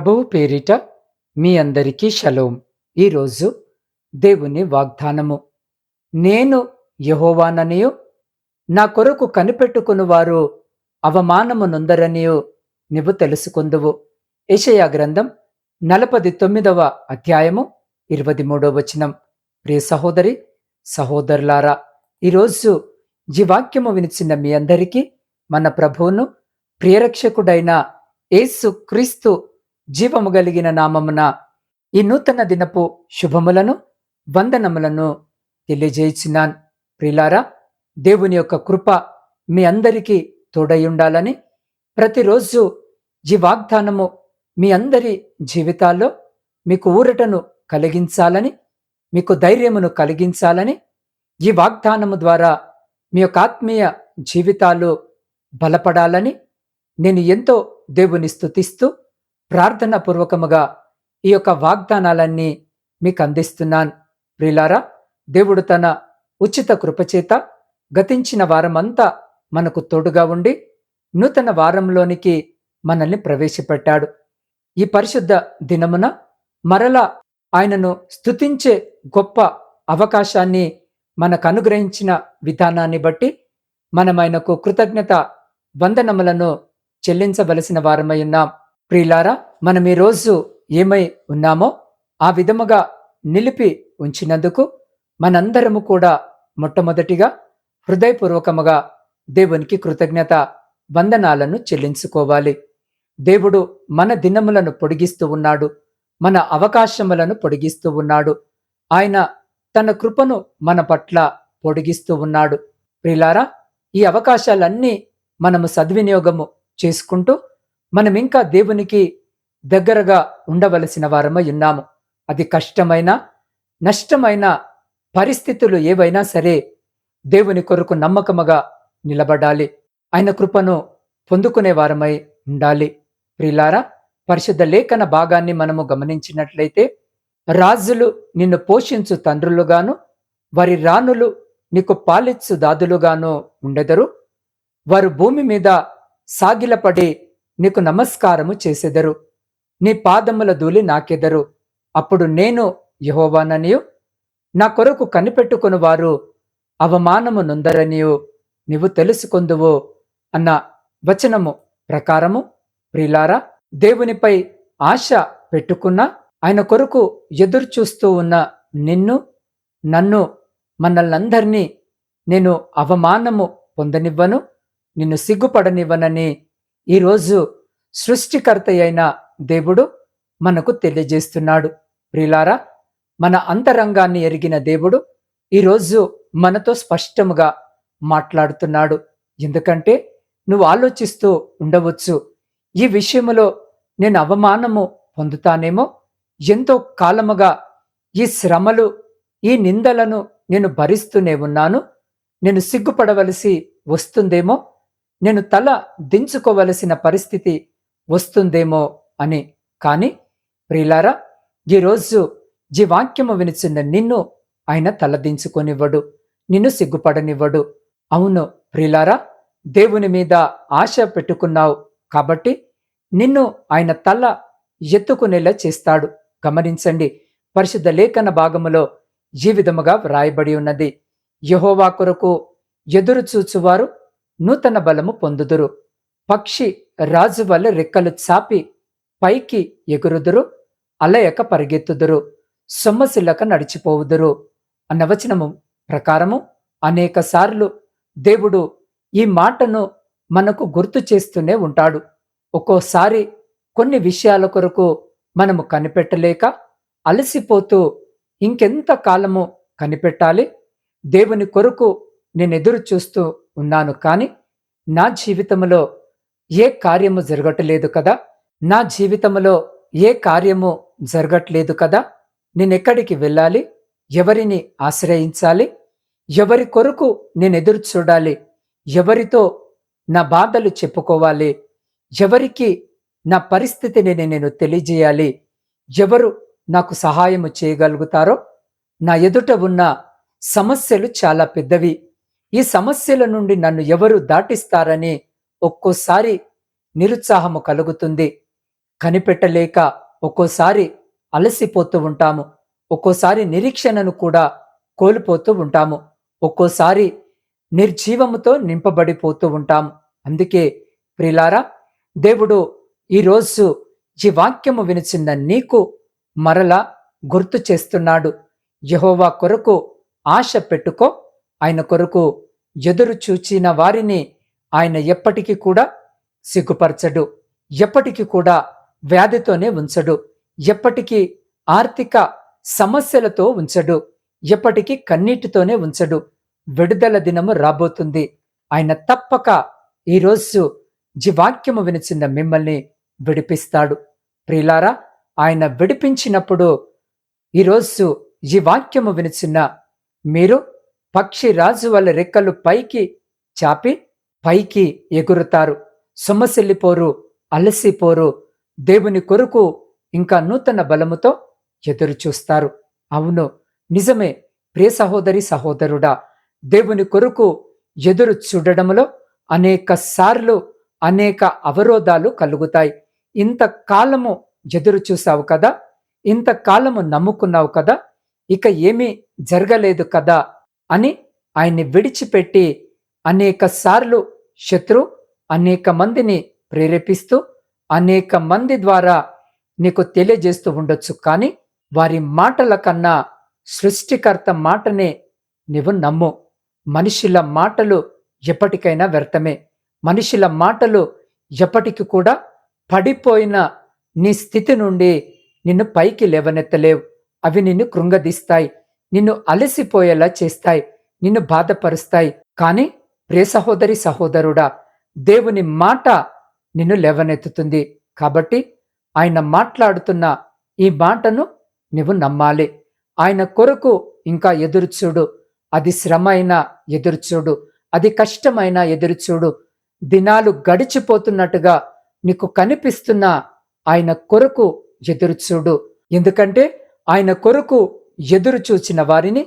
ప్రభువు పేరిట మీ అందరికీ షలోం. ఈరోజు దేవుని వాగ్దానము. నేను యహోవాననియు నా కొరకు కనిపెట్టుకుని వారు అవమానము నొందరనియు నువ్వు తెలుసుకుందువు. ఏషయా గ్రంథం నలపది తొమ్మిదవ అధ్యాయము ఇరవై మూడవ వచనం. ప్రియ సహోదరి సహోదరులారా ఈరోజు ఈ వాక్యము వినిచిన మీ అందరికీ మన ప్రభువును ప్రియరక్షకుడైన యేసు క్రీస్తు జీవము కలిగిన నామమున ఈ నూతన దినపు శుభములను వందనములను తెలియజేయించినాన్ ప్రిలారా దేవుని యొక్క కృప మీ అందరికీ తోడయుండాలని ప్రతిరోజు ఈ వాగ్దానము మీ అందరి జీవితాల్లో మీకు ఊరటను కలిగించాలని మీకు ధైర్యమును కలిగించాలని ఈ వాగ్దానము ద్వారా మీ యొక్క ఆత్మీయ జీవితాలు బలపడాలని నేను ఎంతో దేవుని స్థుతిస్తూ ప్రార్థన పూర్వకముగా ఈ యొక్క వాగ్దానాలన్నీ మీకు అందిస్తున్నాను ప్రిలారా దేవుడు తన ఉచిత కృపచేత గతించిన వారమంతా మనకు తోడుగా ఉండి నూతన వారంలోనికి మనల్ని ప్రవేశపెట్టాడు. ఈ పరిశుద్ధ దినమున మరలా ఆయనను స్తుతించే గొప్ప అవకాశాన్ని మనకు అనుగ్రహించిన విధానాన్ని బట్టి మనం ఆయనకు కృతజ్ఞత వందనములను చెల్లించవలసిన వారమై ఉన్నాం. ప్రియులారా మనం ఈరోజు రోజు ఏమై ఉన్నామో ఆ విధముగా నిలిపి ఉంచినందుకు మనందరము కూడా మొట్టమొదటిగా హృదయపూర్వకముగా దేవునికి కృతజ్ఞత వందనాలను చెల్లించుకోవాలి. దేవుడు మన దినములను పొడిగిస్తూ ఉన్నాడు మన అవకాశములను పొడిగిస్తూ ఉన్నాడు. ఆయన తన కృపను మన పట్ల పొడిగిస్తూ ఉన్నాడు. ప్రిలారా ఈ అవకాశాలన్నీ మనము సద్వినియోగము చేసుకుంటూ మనం ఇంకా దేవునికి దగ్గరగా ఉండవలసిన వారమై ఉన్నాము. అది కష్టమైన నష్టమైన పరిస్థితులు ఏవైనా సరే దేవుని కొరకు నమ్మకముగా నిలబడాలి. ఆయన కృపను పొందుకునే వారమై ఉండాలి. ప్రిలారా పరిశుద్ధ లేఖన భాగాన్ని మనము గమనించినట్లయితే రాజులు నిన్ను పోషించు తండ్రులుగాను వారి రాణులు నీకు పాలిచ్చు దాదులుగాను ఉండెదరు. వారు భూమి మీద సాగిలపడి నీకు నమస్కారము చేసెదరు. నీ పాదముల ధూళి నాకెదరు. అప్పుడు నేను యహోవాననియు నా కొరకు కనిపెట్టుకుని వారు అవమానము నుందరనియు నీవు తెలుసుకొందువు అన్న వచనము ప్రకారము ప్రిలారా దేవునిపై ఆశ పెట్టుకున్న ఆయన కొరకు ఎదురు చూస్తూ ఉన్న నిన్ను నన్ను మనల్నందరినీ నేను అవమానము పొందనివ్వను నిన్ను సిగ్గుపడనివ్వనని ఈరోజు సృష్టికర్త అయిన దేవుడు మనకు తెలియజేస్తున్నాడు. ప్రిలారా మన అంతరంగాన్ని ఎరిగిన దేవుడు ఈరోజు మనతో స్పష్టముగా మాట్లాడుతున్నాడు. ఎందుకంటే నువ్వు ఆలోచిస్తూ ఉండవచ్చు ఈ విషయంలో నేను అవమానము పొందుతానేమో? ఎంతో కాలముగా ఈ శ్రమలు ఈ నిందలను నేను భరిస్తూనే ఉన్నాను. నేను సిగ్గుపడవలసి వస్తుందేమో? నేను తల దించుకోవలసిన పరిస్థితి వస్తుందేమో అని. కాని ప్రియులారా ఈరోజు ఈ వాక్యము వినిచున్న నిన్ను ఆయన తలదించుకొనివ్వడు నిన్ను సిగ్గుపడనివ్వడు. అవును ప్రియులారా దేవుని మీద ఆశ పెట్టుకున్నావు కాబట్టి నిన్ను ఆయన తల ఎత్తుకునేలా చేస్తాడు. గమనించండి పరిశుద్ధ లేఖన భాగములో ఈ విధముగా వ్రాయబడి ఉన్నది. యహోవా కొరకు ఎదురు చూచువారు నూతన బలము పొందుదురు. పక్షి రాజు వల్ల రెక్కలు చాపి పైకి ఎగురుదురు అలయక పరిగెత్తుదురు సొమ్మసిల్లక నడిచిపోవుదురు అన్న వచనము ప్రకారము అనేక సార్లు దేవుడు ఈ మాటను మనకు గుర్తు చేస్తూనే ఉంటాడు. ఒక్కోసారి కొన్ని విషయాల కొరకు మనము కనిపెట్టలేక అలసిపోతూ ఇంకెంత కాలము కనిపెట్టాలి? దేవుని కొరకు నేను ఎదురు చూస్తూ ఉన్నాను కానీ నా జీవితంలో ఏ కార్యము జరగట్లేదు కదా? నా జీవితంలో ఏ కార్యము జరగట్లేదు కదా? నేనెక్కడికి వెళ్ళాలి? ఎవరిని ఆశ్రయించాలి? ఎవరి కొరకు నేను ఎదురు చూడాలి? ఎవరితో నా బాధలు చెప్పుకోవాలి? ఎవరికి నా పరిస్థితిని నేను తెలియజేయాలి? ఎవరు నాకు సహాయము చేయగలుగుతారో? నా ఎదుట ఉన్న సమస్యలు చాలా పెద్దవి. ఈ సమస్యల నుండి నన్ను ఎవరు దాటిస్తారని ఒక్కోసారి నిరుత్సాహము కలుగుతుంది. కనిపెట్టలేక ఒక్కోసారి అలసిపోతూ ఉంటాము. ఒక్కోసారి నిరీక్షణను కూడా కోల్పోతూ ఉంటాము. ఒక్కోసారి నిర్జీవముతో నింపబడిపోతూ ఉంటాము. అందుకే ప్రిలారా దేవుడు ఈరోజు ఈ వాక్యము వినిచిన నీకు మరలా గుర్తు చేస్తున్నాడు. యహోవా కొరకు ఆశ పెట్టుకో. ఆయన కొరకు ఎదురు చూచిన వారిని ఆయన ఎప్పటికీ కూడా సిగ్గుపరచడు. ఎప్పటికీ కూడా వ్యాధితోనే ఉంచడు. ఎప్పటికీ ఆర్థిక సమస్యలతో ఉంచడు. ఎప్పటికీ కన్నీటితోనే ఉంచడు. విడుదల దినము రాబోతుంది. ఆయన తప్పక ఈరోజు జీవాక్యము వినిచిన మిమ్మల్ని విడిపిస్తాడు. ప్రియులారా ఆయన విడిపించినప్పుడు ఈరోజు ఈ వాక్యము వినిచిన మీరు పక్షి రాజు వాళ్ళ రెక్కలు పైకి చాపి పైకి ఎగురుతారు. సొమ్మసిల్లిపోరు అలసిపోరు. దేవుని కొరకు ఇంకా నూతన బలముతో ఎదురు చూస్తారు. అవును నిజమే ప్రియ సహోదరి సహోదరుడా దేవుని కొరకు ఎదురు చూడడంలో అనేక సార్లు అనేక అవరోధాలు కలుగుతాయి. ఇంతకాలము ఎదురు చూసావు కదా ఇంతకాలము నమ్ముకున్నావు కదా ఇక ఏమీ జరగలేదు కదా అని ఆయన్ని విడిచిపెట్టి అనేక సార్లు శత్రు అనేక మందిని ప్రేరేపిస్తూ అనేక మంది ద్వారా నీకు తెలియజేస్తూ ఉండొచ్చు. కానీ వారి మాటల కన్నా సృష్టికర్త మాటనే నీవు నమ్ము. మనుషుల మాటలు ఎప్పటికైనా వ్యర్థమే. మనుషుల మాటలు ఎప్పటికి కూడా పడిపోయిన నీ స్థితి నుండి నిన్ను పైకి లేవనెత్తలేవు. అవి నిన్ను కృంగదీస్తాయి. నిన్ను అలసిపోయేలా చేస్తాయి నిన్ను బాధపరుస్తాయి. కానీ ప్రియ సహోదరి సహోదరుడా దేవుని మాట నిన్ను లేవనెత్తుతుంది. కాబట్టి ఆయన మాట్లాడుతున్న ఈ మాటను నువ్వు నమ్మాలి. ఆయన కొరకు ఇంకా ఎదురుచూడు. అది శ్రమ అయినా ఎదురుచూడు. అది కష్టమైన ఎదురుచూడు. దినాలు గడిచిపోతున్నట్టుగా నీకు కనిపిస్తున్న ఆయన కొరకు ఎదురుచూడు. ఎందుకంటే ఆయన కొరకు ఎదురు చూచిన వారిని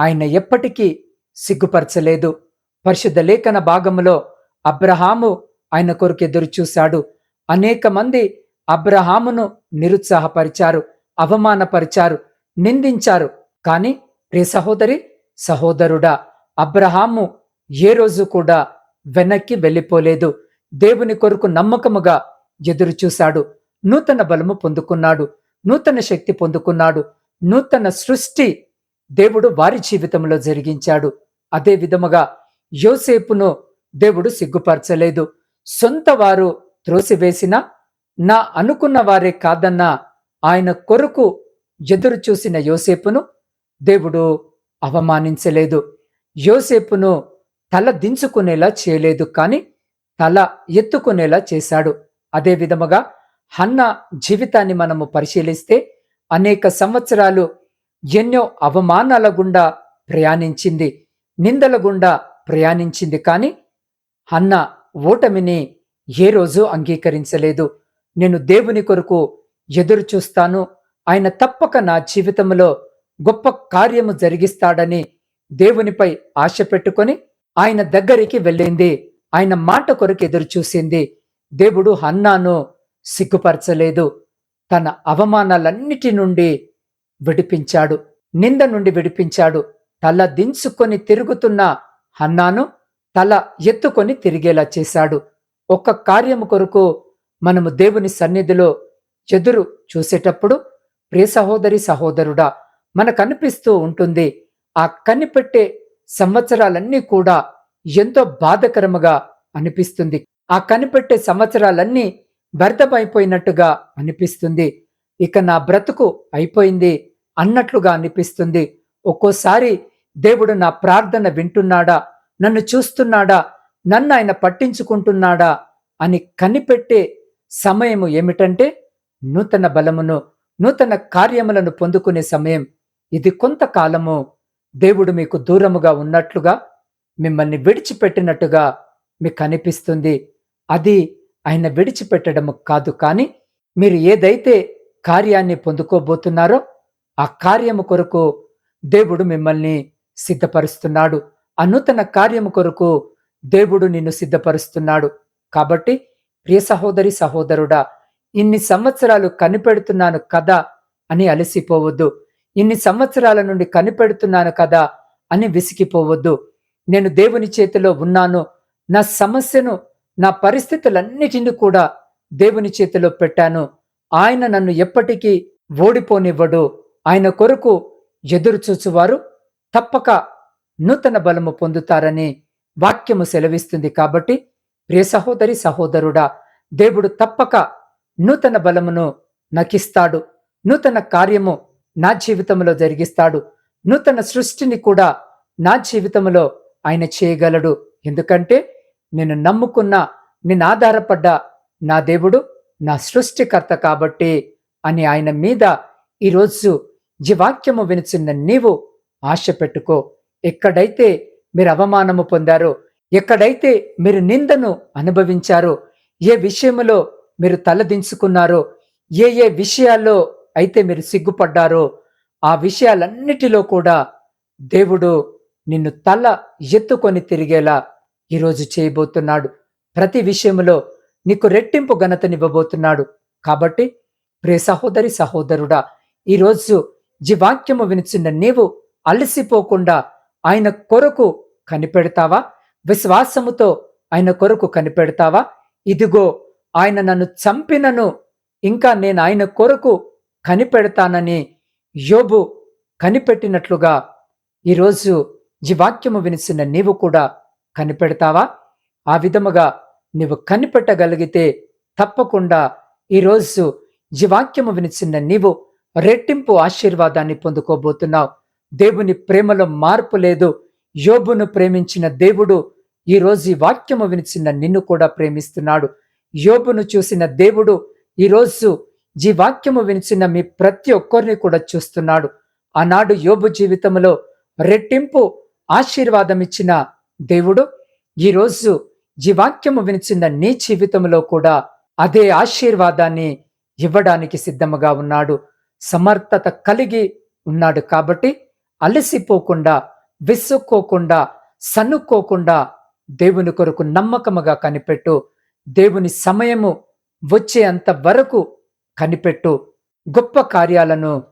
ఆయన ఎప్పటికీ సిగ్గుపరచలేదు. పరిశుద్ధ లేఖన భాగంలో అబ్రహాము ఆయన కొరకు ఎదురు చూశాడు అనేక మంది అబ్రహామును నిరుత్సాహపరిచారు అవమానపరిచారు నిందించారు. కాని ప్రియ సహోదరి సహోదరుడా అబ్రహాము ఏ రోజు కూడా వెనక్కి వెళ్ళిపోలేదు. దేవుని కొరకు నమ్మకముగా ఎదురుచూశాడు. నూతన బలము పొందుకున్నాడు. నూతన శక్తి పొందుకున్నాడు. నూతన సృష్టి దేవుడు వారి జీవితంలో జరిగించాడు. అదే విధముగా యోసేపును దేవుడు సిగ్గుపరచలేదు. సొంత వారు త్రోసివేసిన నా అనుకున్న వారే కాదన్నా ఆయన కొరకు ఎదురు చూసిన యోసేపును దేవుడు అవమానించలేదు. యోసేపును తల దించుకునేలా చేయలేదు కానీ తల ఎత్తుకునేలా చేశాడు. అదే విధముగా హన్న జీవితాన్ని మనము పరిశీలిస్తే అనేక సంవత్సరాలు ఎన్నో అవమానాల గుండా ప్రయాణించింది నిందల గుండా ప్రయాణించింది కానీ అన్న ఓటమిని ఏ రోజు అంగీకరించలేదు. నేను దేవుని కొరకు ఎదురు చూస్తాను. ఆయన తప్పక నా జీవితంలో గొప్ప కార్యము జరిగిస్తాడని దేవునిపై ఆశ పెట్టుకొని ఆయన దగ్గరికి వెళ్ళింది. ఆయన మాట కొరకు ఎదురు చూసింది. దేవుడు హన్నాను సిగ్గుపరచలేదు. తన అవమానాలన్నిటి నుండి విడిపించాడు నింద నుండి విడిపించాడు. తల దించుకొని తిరుగుతున్న హన్నాను తల ఎత్తుకొని తిరిగేలా చేశాడు. ఒక్క కార్యము కొరకు మనము దేవుని సన్నిధిలో ఎదురు చూసేటప్పుడు ప్రియ సహోదరి సహోదరుడా మనకు అనిపిస్తూ ఉంటుంది ఆ కనిపెట్టే సంవత్సరాలన్నీ కూడా ఎంతో బాధకరముగా అనిపిస్తుంది. ఆ కనిపెట్టే సంవత్సరాలన్నీ భర్తమైపోయినట్టుగా అనిపిస్తుంది. ఇక నా బ్రతుకు అయిపోయింది అన్నట్లుగా అనిపిస్తుంది. ఒక్కోసారి దేవుడు నా ప్రార్థన వింటున్నాడా? నన్ను చూస్తున్నాడా? నన్ను ఆయన పట్టించుకుంటున్నాడా? అని కనిపెట్టే సమయము ఏమిటంటే నూతన బలమును నూతన కార్యములను పొందుకునే సమయం. ఇది కొంతకాలము దేవుడు మీకు దూరముగా ఉన్నట్లుగా మిమ్మల్ని విడిచిపెట్టినట్టుగా మీకు అనిపిస్తుంది. అది ఆయన విడిచిపెట్టడము కాదు కానీ మీరు ఏదైతే కార్యాన్ని పొందుకోబోతున్నారో ఆ కార్యము కొరకు దేవుడు మిమ్మల్ని సిద్ధపరుస్తున్నాడు. ఆ నూతన కార్యము కొరకు దేవుడు నిన్ను సిద్ధపరుస్తున్నాడు. కాబట్టి ప్రియ సహోదరి సహోదరుడా ఇన్ని సంవత్సరాలు కనిపెడుతున్నాను కదా అని అలసిపోవద్దు. ఇన్ని సంవత్సరాల నుండి కనిపెడుతున్నాను కదా అని విసిగిపోవద్దు. నేను దేవుని చేతిలో ఉన్నాను. నా సమస్యను నా పరిస్థితులన్నిటిని కూడా దేవుని చేతిలో పెట్టాను. ఆయన నన్ను ఎప్పటికీ ఓడిపోనివ్వడు. ఆయన కొరకు ఎదురు చూచువారు తప్పక నూతన బలము పొందుతారని వాక్యము సెలవిస్తుంది కాబట్టి ప్రియ సహోదరి సహోదరుడా దేవుడు తప్పక నూతన బలమును నకిస్తాడు. నూతన కార్యము నా జీవితంలో జరిగిస్తాడు. నూతన సృష్టిని కూడా నా జీవితంలో ఆయన చేయగలడు. ఎందుకంటే నేను నమ్ముకున్న నేను ఆధారపడ్డ నా దేవుడు నా సృష్టికర్త కాబట్టి అని ఆయన మీద ఈరోజు జీవాక్యము వినిచిన్న నీవు ఆశ పెట్టుకో. ఎక్కడైతే మీరు అవమానము పొందారో ఎక్కడైతే మీరు నిందను అనుభవించారో ఏ విషయంలో మీరు తలదించుకున్నారో ఏ ఏ విషయాల్లో అయితే మీరు సిగ్గుపడ్డారో ఆ విషయాలన్నిటిలో కూడా దేవుడు నిన్ను తల ఎత్తుకొని తిరిగేలా ఈరోజు చేయబోతున్నాడు. ప్రతి విషయంలో నీకు రెట్టింపు ఘనతనివ్వబోతున్నాడు. కాబట్టి ప్రే సహోదరి సహోదరుడా ఈరోజు జీవాక్యము వినిచిన నీవు అలసిపోకుండా ఆయన కొరకు కనిపెడతావా? విశ్వాసముతో ఆయన కొరకు కనిపెడతావా? ఇదిగో ఆయన నన్ను చంపినను ఇంకా నేను ఆయన కొరకు కనిపెడతానని యోబు కనిపెట్టినట్లుగా ఈరోజు జీవాక్యము వినిసిన నీవు కూడా కనిపెడతావా? ఆ విధముగా నీవు కనిపెట్టగలిగితే తప్పకుండా ఈరోజు జీవాక్యము వినిచిన నీవు రెట్టింపు ఆశీర్వాదాన్ని పొందుకోబోతున్నావు. దేవుని ప్రేమలో మార్పు లేదు. యోబును ప్రేమించిన దేవుడు ఈరోజు ఈ వాక్యము వినిచిన నిన్ను కూడా ప్రేమిస్తున్నాడు. యోబును చూసిన దేవుడు ఈరోజు జీవాక్యము వినిచిన మీ ప్రతి ఒక్కరిని కూడా చూస్తున్నాడు. ఆనాడు యోబు జీవితంలో రెట్టింపు ఆశీర్వాదం ఇచ్చిన దేవుడు ఈరోజు వాక్యము వినిచిన నీ జీవితంలో కూడా అదే ఆశీర్వాదాన్ని ఇవ్వడానికి సిద్ధముగా ఉన్నాడు. సమర్థత కలిగి ఉన్నాడు కాబట్టి అలసిపోకుండా విసుక్కోకుండా సన్నుక్కోకుండా దేవుని కొరకు నమ్మకముగా కనిపెట్టు. దేవుని సమయము వచ్చేంత వరకు కనిపెట్టు. గొప్ప కార్యాలను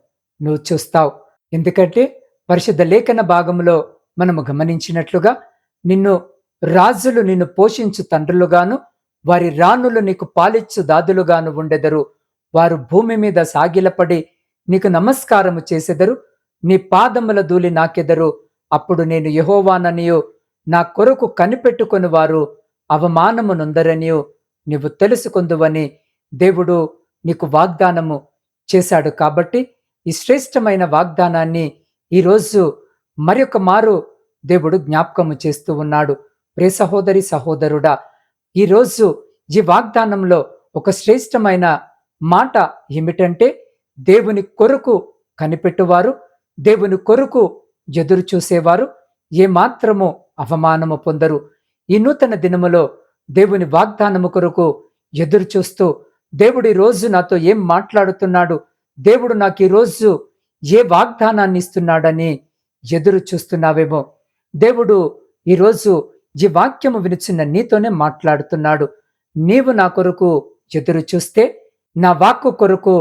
నువ్వు చూస్తావు. ఎందుకంటే పరిశుద్ధ లేఖన భాగంలో మనము గమనించినట్లుగా నిన్ను రాజులు నిన్ను పోషించు తండ్రులుగాను వారి రాణులు నీకు పాలిచ్చు దాదులుగాను ఉండెదరు. వారు భూమి మీద సాగిలపడి నీకు నమస్కారము చేసెదరు. నీ పాదముల ధూళి నాకెదరు. అప్పుడు నేను యహోవాననియు నా కొరకు కనిపెట్టుకొని వారు అవమానమునుందరనియు నీవు తెలుసుకుందువని దేవుడు నీకు వాగ్దానము చేశాడు కాబట్టి ఈ శ్రేష్టమైన వాగ్దానాన్ని ఈరోజు మరొక మారు దేవుడు జ్ఞాపకము చేస్తూ ఉన్నాడు. ప్రే సహోదరి సహోదరుడా ఈరోజు ఈ వాగ్దానంలో ఒక శ్రేష్టమైన మాట ఏమిటంటే దేవుని కొరకు కనిపెట్టువారు దేవుని కొరకు ఎదురు చూసేవారు ఏమాత్రము అవమానము పొందరు. ఈ నూతన దినములో దేవుని వాగ్దానము కొరకు ఎదురు చూస్తూ దేవుడి రోజు నాతో ఏం మాట్లాడుతున్నాడు దేవుడు నాకు ఈరోజు ఏ వాగ్దానాన్ని ఇస్తున్నాడని ఎదురు చూస్తున్నావేమో. దేవుడు ఈరోజు ఈ వాక్యము వినిచిన నీతోనే మాట్లాడుతున్నాడు. నీవు నా కొరకు ఎదురు చూస్తే నా వాక్కు కొరకు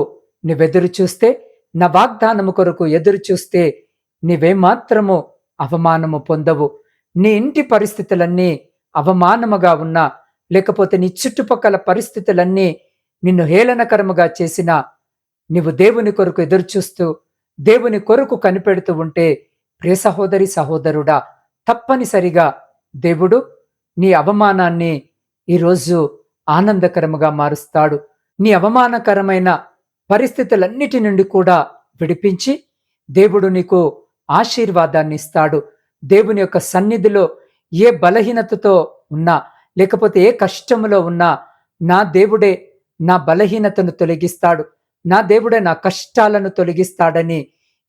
నువ్వెదురు చూస్తే నా వాగ్దానము కొరకు ఎదురు చూస్తే నీవేమాత్రము అవమానము పొందవు. నీ ఇంటి పరిస్థితులన్నీ అవమానముగా ఉన్నా లేకపోతే నీ చుట్టుపక్కల పరిస్థితులన్నీ నిన్ను హేళనకరముగా చేసినా నీవు దేవుని కొరకు ఎదురుచూస్తూ దేవుని కొరకు కనిపెడుతూ ఉంటే ప్రియ సహోదరి సహోదరుడా తప్పనిసరిగా దేవుడు నీ అవమానాన్ని ఈరోజు ఆనందకరముగా మారుస్తాడు. నీ అవమానకరమైన పరిస్థితులన్నిటి నుండి కూడా విడిపించి దేవుడు నీకు ఆశీర్వాదాన్ని ఇస్తాడు. దేవుని యొక్క సన్నిధిలో ఏ బలహీనతతో ఉన్నా లేకపోతే ఏ కష్టములో ఉన్నా నా దేవుడే నా బలహీనతను తొలగిస్తాడు. నా దేవుడే నా కష్టాలను తొలగిస్తాడని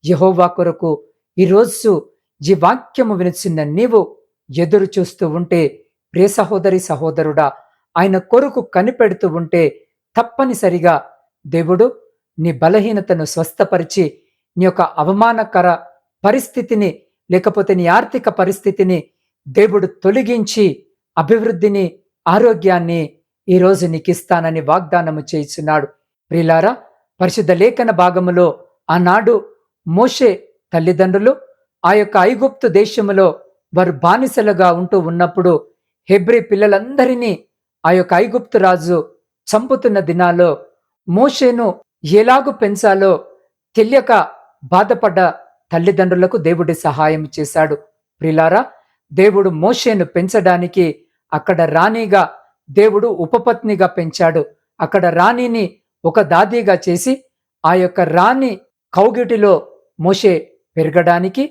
యహోవా కొరకు ఈరోజు ఈ వాక్యము వినిచిన నీవు ఎదురు చూస్తూ ఉంటే ప్రియ సహోదరి సహోదరుడా ఆయన కొరకు కనిపెడుతూ ఉంటే తప్పనిసరిగా దేవుడు నీ బలహీనతను స్వస్థపరిచి నీ యొక్క అవమానకర పరిస్థితిని లేకపోతే నీ ఆర్థిక పరిస్థితిని దేవుడు తొలగించి అభివృద్ధిని ఆరోగ్యాన్ని ఈరోజు నీకు ఇస్తానని వాగ్దానము చేస్తున్నాడు ప్రిలారా పరిశుద్ధ లేఖన భాగములో ఆనాడు మోషే తల్లిదండ్రులు ఆ యొక్క ఐగుప్తు దేశములో వారు బానిసలుగా ఉంటూ ఉన్నప్పుడు హెబ్రి పిల్లలందరినీ ఆ యొక్క ఐగుప్తు రాజు చంపుతున్న దినాల్లో మోషేను ఎలాగు పెంచాలో తెలియక బాధపడ్డ తల్లిదండ్రులకు దేవుడి సహాయం చేశాడు. ప్రిలారా దేవుడు మోషేను పెంచడానికి అక్కడ రాణిగా దేవుడు ఉపపత్నిగా పెంచాడు. అక్కడ రాణిని ఒక దాదీగా చేసి ఆ యొక్క రాణి కౌగిటిలో మోషే పెరగడానికి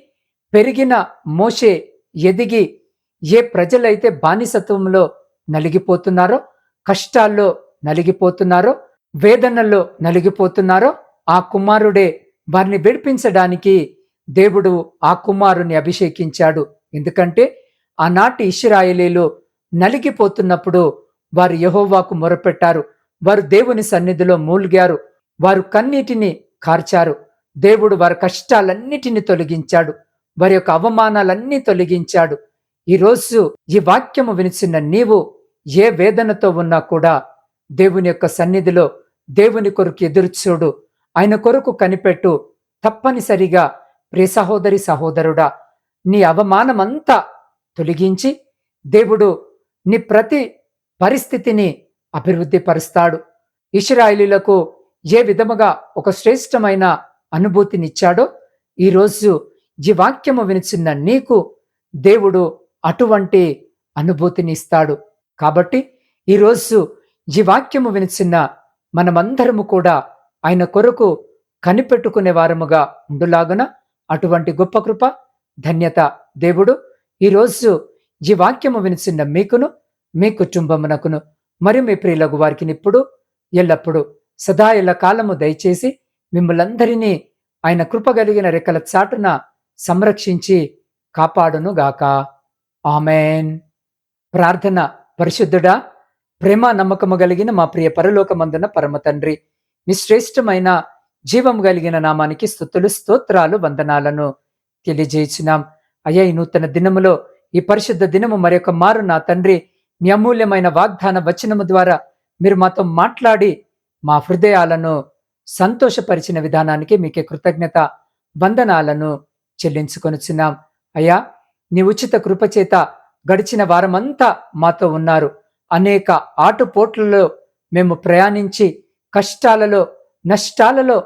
పెరిగిన మోషే ఎదిగి ఏ ప్రజలైతే బానిసత్వంలో నలిగిపోతున్నారో కష్టాల్లో నలిగిపోతున్నారో వేదనల్లో నలిగిపోతున్నారో ఆ కుమారుడే వారిని విడిపించడానికి దేవుడు ఆ కుమారుని అభిషేకించాడు. ఎందుకంటే ఆనాటి ఇష్రాయేలీలు నలిగిపోతున్నప్పుడు వారు యహోవాకు మొరపెట్టారు. వారు దేవుని సన్నిధిలో మూల్గారు. వారు కన్నీటిని కార్చారు. దేవుడు వారి కష్టాలన్నిటిని తొలగించాడు. వారి యొక్క అవమానాలన్నీ తొలగించాడు. ఈరోజు ఈ వాక్యము వినిచిన నీవు ఏ వేదనతో ఉన్నా కూడా దేవుని యొక్క సన్నిధిలో దేవుని కొరకు ఎదురుచూడు ఆయన కొరకు కనిపెట్టు. తప్పనిసరిగా ప్రియ సహోదరి సహోదరుడా నీ అవమానమంతా తొలగించి దేవుడు నీ ప్రతి పరిస్థితిని అభివృద్ధి పరుస్తాడు ఇస్రాయిలీలకు ఏ విధముగా ఒక శ్రేష్టమైన అనుభూతినిచ్చాడో ఈరోజు ఈ వాక్యము వినిచిన్న నీకు దేవుడు అటువంటి అనుభూతిని ఇస్తాడు. కాబట్టి ఈరోజు ఈ వాక్యము వినిచిన్న మనమందరము కూడా ఆయన కొరకు కనిపెట్టుకునే వారముగా ఉండులాగున అటువంటి గొప్ప కృప ధన్యత దేవుడు ఈరోజు ఈ వాక్యము వినిచిన్న మీకును మీ కుటుంబమునకును మరియు మీ ప్రియులకు వారికి ఇప్పుడు ఎల్లప్పుడూ సదా ఎల్ల కాలము దయచేసి మిమ్మలందరినీ ఆయన కృప కలిగిన రెక్కల చాటున సంరక్షించి కాపాడును గాక ఆమెన్. ప్రార్థన పరిశుద్ధుడా ప్రేమ నమ్మకము కలిగిన మా ప్రియ పరలోకమందున పరమ తండ్రి మీ శ్రేష్టమైన జీవము కలిగిన నామానికి స్థుతులు స్తోత్రాలు వందనాలను తెలియజేసినాం అయ్యా ఈ నూతన దినములో ఈ పరిశుద్ధ దినము మరొక మారు నా తండ్రి మీ అమూల్యమైన వాగ్దాన వచనము ద్వారా మీరు మాతో మాట్లాడి మా హృదయాలను సంతోషపరిచిన విధానానికి మీకే కృతజ్ఞత వందనాలను చెల్లించుకొనుచున్నాం అయ్యా నీ ఉచిత కృపచేత గడిచిన వారమంతా మాతో ఉన్నారు. అనేక ఆటుపోట్లలో మేము ప్రయాణించి కష్టాలలో నష్టాలలో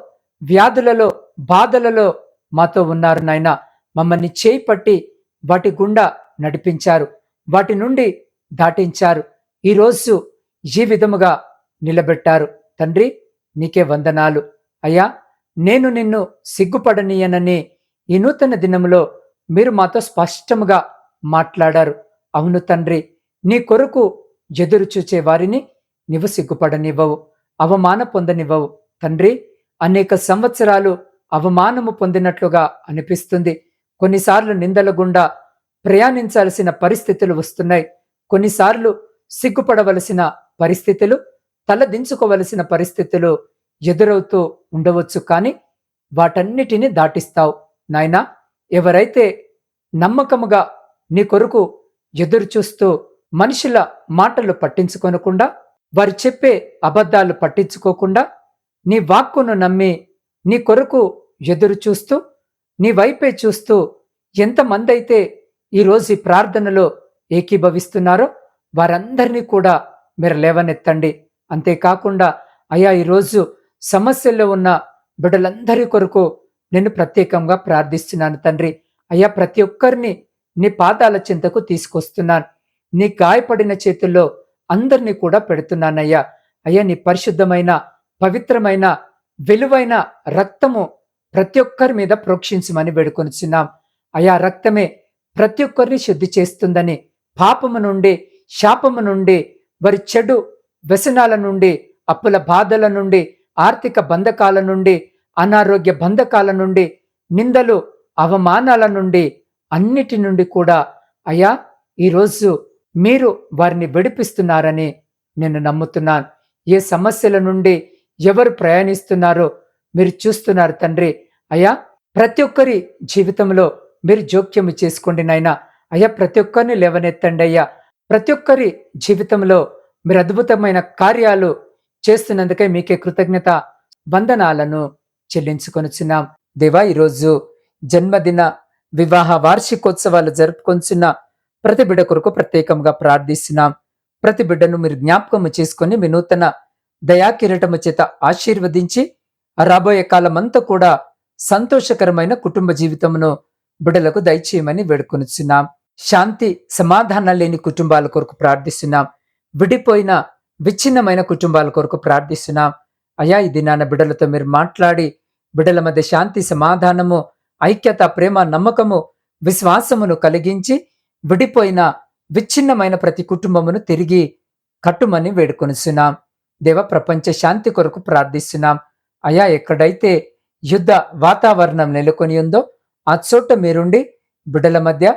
వ్యాధులలో బాధలలో మాతో ఉన్నారు నాయన. మమ్మల్ని చేయి పట్టి వాటి గుండా నడిపించారు. వాటి నుండి దాటించారు. ఈరోజు ఈ విధముగా నిలబెట్టారు. తండ్రి నీకే వందనాలు. అయ్యా నేను నిన్ను సిగ్గుపడనీయనని ఈ నూతన దినములో మీరు మాతో స్పష్టముగా మాట్లాడారు. అవును తండ్రి నీ కొరకు ఎదురు చూచే వారిని నీవు సిగ్గుపడనివ్వవు అవమాన పొందనివ్వవు. తండ్రి అనేక సంవత్సరాలు అవమానము పొందినట్లుగా అనిపిస్తుంది. కొన్నిసార్లు నిందల గుండా ప్రయాణించాల్సిన పరిస్థితులు వస్తున్నాయి. కొన్నిసార్లు సిగ్గుపడవలసిన పరిస్థితులు తలదించుకోవలసిన పరిస్థితులు ఎదురవుతూ ఉండవచ్చు కానీ వాటన్నిటిని దాటిస్తావు. నాయనా ఎవరైతే నమ్మకముగా నీ కొరకు ఎదురు చూస్తూ మనుషుల మాటలు పట్టించుకొనకుండా వారు చెప్పే అబద్ధాలు పట్టించుకోకుండా నీ వాక్కును నమ్మి నీ కొరకు ఎదురు చూస్తూ నీ వైపే చూస్తూ ఎంతమంది అయితే ఈరోజు ఈ ప్రార్థనలో ఏకీభవిస్తున్నారో వారందరినీ కూడా మీరు లేవనెత్తండి. అంతేకాకుండా అయా ఈరోజు సమస్యల్లో ఉన్న బిడ్డలందరి కొరకు నేను ప్రత్యేకంగా ప్రార్థిస్తున్నాను తండ్రి. అయ్యా ప్రతి ఒక్కరిని నీ పాదాల చింతకు తీసుకొస్తున్నాను. నీ గాయపడిన చేతుల్లో అందరినీ కూడా పెడుతున్నానయ్యా. అయ్యా నీ పరిశుద్ధమైన పవిత్రమైన విలువైన రక్తము ప్రతి ఒక్కరి మీద ప్రోక్షించమని వేడుకొనిచున్నాం. అయా రక్తమే ప్రతి ఒక్కరిని శుద్ధి చేస్తుందని పాపము నుండి శాపము నుండి వారి చెడు వ్యసనాల నుండి అప్పుల బాధల నుండి ఆర్థిక బంధకాల నుండి అనారోగ్య బంధకాల నుండి నిందలు అవమానాల నుండి అన్నిటి నుండి కూడా అయ్యా ఈరోజు మీరు వారిని విడిపిస్తున్నారని నేను నమ్ముతున్నాను. ఏ సమస్యల నుండి ఎవరు ప్రయాణిస్తున్నారో మీరు చూస్తున్నారు తండ్రి. అయ్యా ప్రతి ఒక్కరి జీవితంలో మీరు జోక్యము చేసుకోండి నాయనా. అయ్యా ప్రతి ఒక్కరిని లేవనెత్తండి అయ్యా. ప్రతి ఒక్కరి జీవితంలో మీరు అద్భుతమైన కార్యాలు చేస్తున్నందుకే మీకే కృతజ్ఞత వందనాలను. చెల్లించుకొనుచున్నాం దేవా ఈరోజు జన్మదిన వివాహ వార్షికోత్సవాలు జరుపుకొంచున్న ప్రతి బిడ్డ కొరకు ప్రత్యేకంగా ప్రార్థిస్తున్నాం. ప్రతి బిడ్డను మీరు జ్ఞాపకము చేసుకుని మీ నూతన చేత ఆశీర్వదించి రాబోయే కాలమంతా కూడా సంతోషకరమైన కుటుంబ జీవితమును బిడ్డలకు దయచేయమని వేడుకొనిచున్నాం శాంతి సమాధానం లేని కుటుంబాల కొరకు ప్రార్థిస్తున్నాం. విడిపోయిన విచ్ఛిన్నమైన కుటుంబాల కొరకు ప్రార్థిస్తున్నాం. అయా ఈ దినాన బిడ్డలతో మీరు మాట్లాడి బిడ్డల మధ్య శాంతి సమాధానము ఐక్యత ప్రేమ నమ్మకము విశ్వాసమును కలిగించి విడిపోయిన విచ్ఛిన్నమైన ప్రతి కుటుంబమును తిరిగి కట్టుమని వేడుకొనిస్తున్నాం దేవ ప్రపంచ శాంతి కొరకు ప్రార్థిస్తున్నాం. అయా ఎక్కడైతే యుద్ధ వాతావరణం నెలకొని ఉందో ఆ చోట మీరుండి బిడ్డల మధ్య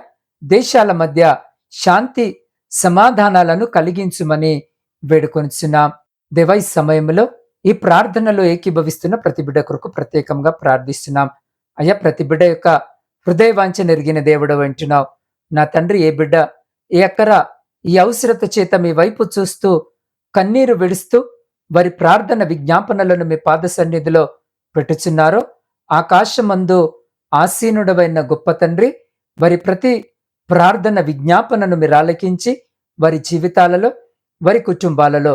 దేశాల మధ్య శాంతి సమాధానాలను కలిగించుమని వేడుకొనిచున్నాం. దేవ ఈ సమయంలో ఈ ప్రార్థనలో ఏకీభవిస్తున్న ప్రతి బిడ్డ కొరకు ప్రత్యేకంగా ప్రార్థిస్తున్నాం. అయ్యా ప్రతి బిడ్డ యొక్క హృదయవాంఛ నెరిగిన దేవుడు వింటున్నావు నా తండ్రి ఏ బిడ్డ ఏ అక్కర ఈ అవసరత చేత మీ వైపు చూస్తూ కన్నీరు విడుస్తూ వారి ప్రార్థన విజ్ఞాపనలను మీ పాద సన్నిధిలో పెట్టుచున్నారో ఆకాశమందు ఆసీనుడవైన గొప్ప తండ్రి వారి ప్రతి ప్రార్థన విజ్ఞాపనను మీరు ఆలకించి వారి జీవితాలలో వారి కుటుంబాలలో